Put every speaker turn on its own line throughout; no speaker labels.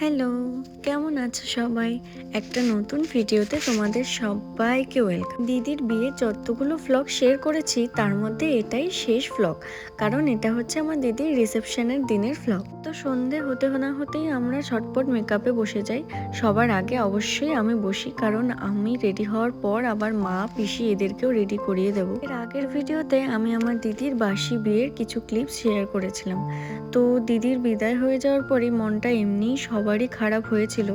Hello, কেমন আছো সবাই? একটা নতুন ভিডিওতে তোমাদের সবাইকে ওয়েলকাম। দিদির বিয়ে যতগুলো ফ্লগ শেয়ার করেছি, তার মধ্যে এটাই শেষ ফ্লগ কারণ এটা হচ্ছে আমার দিদির রিসেপশনের দিনের ফ্লগ তো সন্ধে হতে না হতেই আমরা ছটপট মেকআপে বসে যাই। সবার আগে অবশ্যই আমি বসি, কারণ আমি রেডি হওয়ার পর আবার মা, পিসি এদেরকেও রেডি করিয়ে দেবো। এর আগের ভিডিওতে আমি আমার দিদির বাসি বিয়ের কিছু ক্লিপ শেয়ার করেছিলাম। তো দিদির বিদায় হয়ে যাওয়ার পরই মনটা এমনিই সবারই খারাপ হয়েছিল।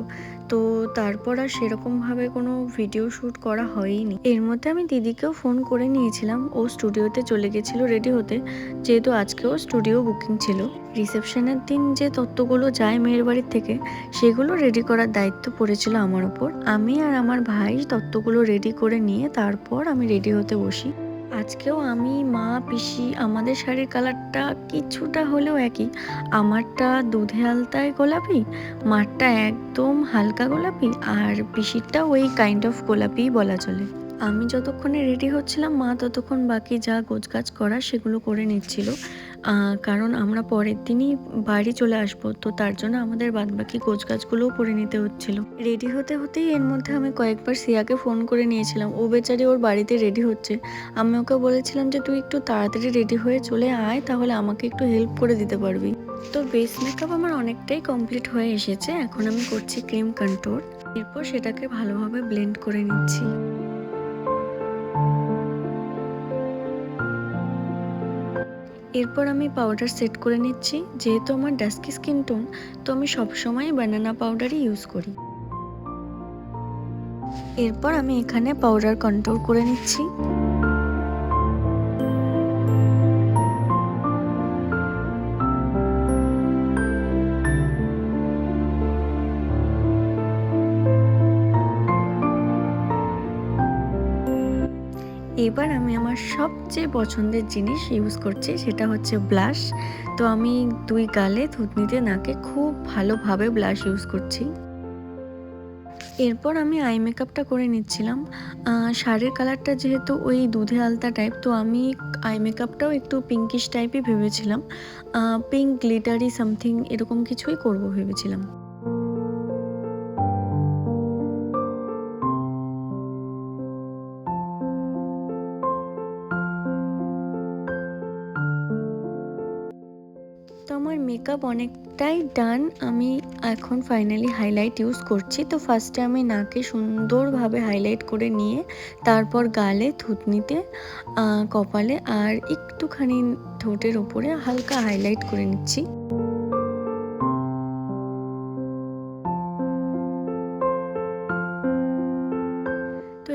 তো তারপর আর সেরকমভাবে কোনো ভিডিও শ্যুট করা হয়নি এর মধ্যে আমি দিদিকেও ফোন করে নিয়েছিলাম। ও স্টুডিওতে চলে গেছিল রেডি হতে। যেহেতু আজকেও স্টুডিও বুকিং ছিল। রিসেপশনের দিন যে তত্ত্বগুলো যায় মেয়ের বাড়ির থেকে, সেগুলো রেডি করার দায়িত্ব পড়েছিল আমার ওপর। আমি আর আমার ভাই তত্ত্বগুলো রেডি করে নিয়ে তারপর আমি রেডি হতে বসি। আজকেও আমি, মা, পিসি, আমাদের শাড়ির কালারটা কিছুটা হলেও একই। আমারটা দুধে আলতায় গোলাপি, মারটা একদম হালকা গোলাপি, আর পিসিরটা ওই কাইন্ড অফ গোলাপি বলা চলে। আমি যতক্ষণে রেডি হচ্ছিলাম, মা ততক্ষণ বাকি যা গোছগাছ করা সেগুলো করে নিচ্ছিল। কারণ আমরা পরের দিনই বাড়ি চলে আসব, তো তার জন্য আমাদের বাদবাকি গোছগাছগুলোও করে নিতে হচ্ছিল। রেডি হতে হতেই এর মধ্যে আমি কয়েকবার সিয়াকে ফোন করে নিয়েছিলাম। ও বেচারি ওর বাড়িতে রেডি হচ্ছে। আমি ওকে বলেছিলাম যে, তুই একটু তাড়াতাড়ি রেডি হয়ে চলে আয়, তাহলে আমাকে একটু হেল্প করে দিতে পারবি। তো বেস মেকআপ আমার অনেকটাই কমপ্লিট হয়ে এসেছে। এখন আমি করছি ক্রিম কন্ট্রোল এরপর সেটাকে ভালোভাবে ব্লেন্ড করে নিচ্ছি। এরপর আমি পাউডার সেট করে নিচ্ছি। যেহেতু আমার ডাস্কি স্কিন টোন তো আমি সবসময় ব্যানানা পাউডারই ইউজ করি। এরপর আমি এখানে পাউডার কন্ট্রোল করে নিচ্ছি। এবার আমি আমার সবচেয়ে পছন্দের জিনিস ইউজ করছি, সেটা হচ্ছে ব্লাশ তো আমি দুই গালে থুতনিতে নাকে খুব ভালোভাবে ব্লাশ ইউজ করছি। এরপর আমি আই মেকআপটা করে নিচ্ছিলাম। শাড়ির কালারটা যেহেতু ওই দুধে আলতা টাইপ তো আমি আই মেকআপটাও একটু পিঙ্কিশ টাইপই ভেবেছিলাম। পিঙ্ক গ্লিটারি সামথিং এরকম কিছুই করব ভেবেছিলাম। মেকআপ অনেকটাই ডান আমি এখন ফাইনালি হাইলাইট ইউজ করছি। তো ফার্স্টে আমি নাকে সুন্দরভাবে হাইলাইট করে নিয়ে, তারপর গালে থুতনিতে কপালে আর একটুখানি ঠোঁটের ওপরে হালকা হাইলাইট করে নিচ্ছি।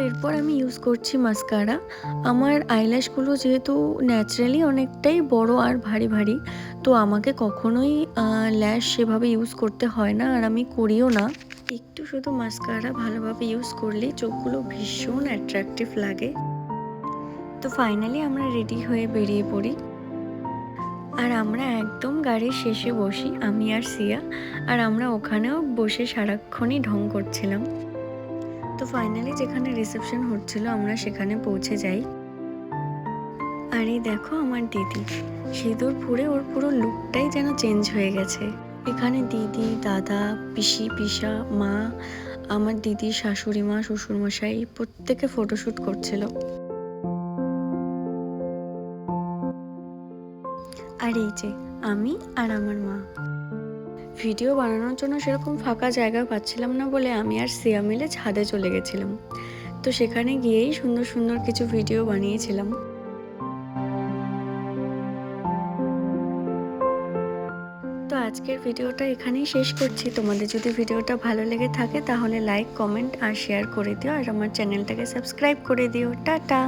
এরপর আমি ইউজ করছি মাস্কারা আমার আইল্যাশগুলো যেহেতু ন্যাচারালি অনেকটাই বড় আর ভারী ভারী, তো আমাকে কখনোই ল্যাশ সেভাবে ইউজ করতে হয় না আর আমি করিও না। একটু শুধু মাস্কারা ভালোভাবে ইউজ করলে চোখগুলো ভীষণ অ্যাট্রাকটিভ লাগে। তো ফাইনালি আমরা রেডি হয়ে বেরিয়ে পড়ি। আর আমরা একদম গাড়ির শেষে বসি, আমি আর সিয়া। আর আমরা ওখানেও বসে সারাক্ষণই ঢং করছিলাম। তো ফাইনালি যেখানে রিসেপশন হচ্ছিল, আমরা সেখানে পৌঁছে যাই। আর এই দেখো আমার দিদি, সিঁদুর পুরে ওর পুরো লুকটাই যেন চেঞ্জ হয়ে গেছে। এখানে দিদি, দাদা, পিসি, পিসা, মা, আমার দিদির শাশুড়ি মা, শ্বশুরমশাই প্রত্যেকে ফটোশ্যুট করছিল। আর এই যে, আমি আর আমার মা। ভিডিও বানানোর জন্য সেরকম ফাঁকা জায়গা পাচ্ছিলাম না বলে আমি আর সিয়া মিলে ছাদে চলে গেছিলাম। তো সেখানে গিয়েই সুন্দর সুন্দর কিছু ভিডিও বানিয়েছিলাম। তো আজকের ভিডিওটা এখানেই শেষ করছি। তোমাদের যদি ভিডিওটা ভালো লেগে থাকে তাহলে লাইক কমেন্ট আর শেয়ার করে দিও। আর আমার চ্যানেলটাকে সাবস্ক্রাইব করে দিও। টাটা!